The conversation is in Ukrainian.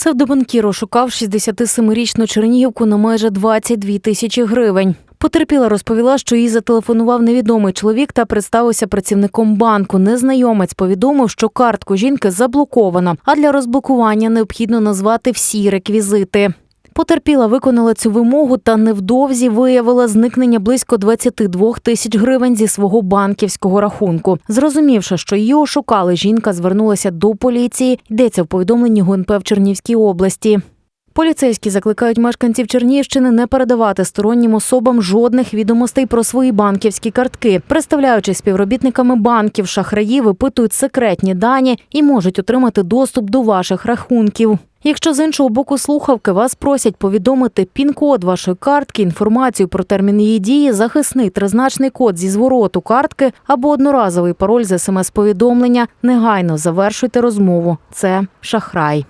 Псевдобанкір ошукав 67-річну Чернігівку на майже 22 тисячі гривень. Потерпіла розповіла, що їй зателефонував невідомий чоловік та представився працівником банку. Незнайомець повідомив, що картку жінки заблоковано, а для розблокування необхідно назвати всі реквізити. Потерпіла виконала цю вимогу та невдовзі виявила зникнення близько 22 тисяч гривень зі свого банківського рахунку. Зрозумівши, що її ошукали, жінка звернулася до поліції. Йдеться в повідомленні ГУНП в Чернівській області. Поліцейські закликають мешканців Чернігівщини не передавати стороннім особам жодних відомостей про свої банківські картки. Представляючись співробітниками банків, шахраї випитують секретні дані і можуть отримати доступ до ваших рахунків. Якщо з іншого боку слухавки вас просять повідомити пін-код вашої картки, інформацію про термін її дії, захисний тризначний код зі звороту картки або одноразовий пароль з смс-повідомлення, негайно завершуйте розмову. Це шахрай.